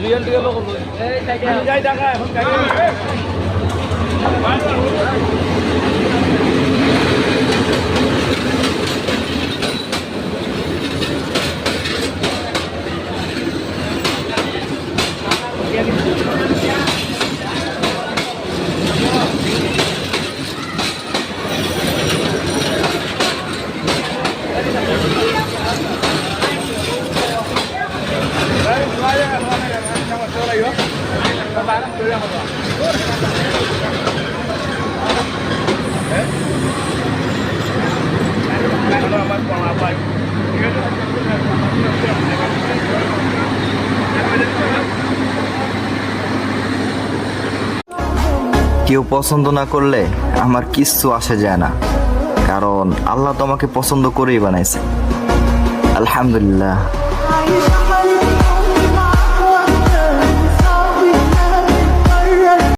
দুই হাজার টাকা লোক কেউ পছন্দ না করলে আমার কিচ্ছু আসে যায় না। কারণ আল্লাহ তোমাকে পছন্দ করেই বানাইছে। আলহামদুলিল্লাহ।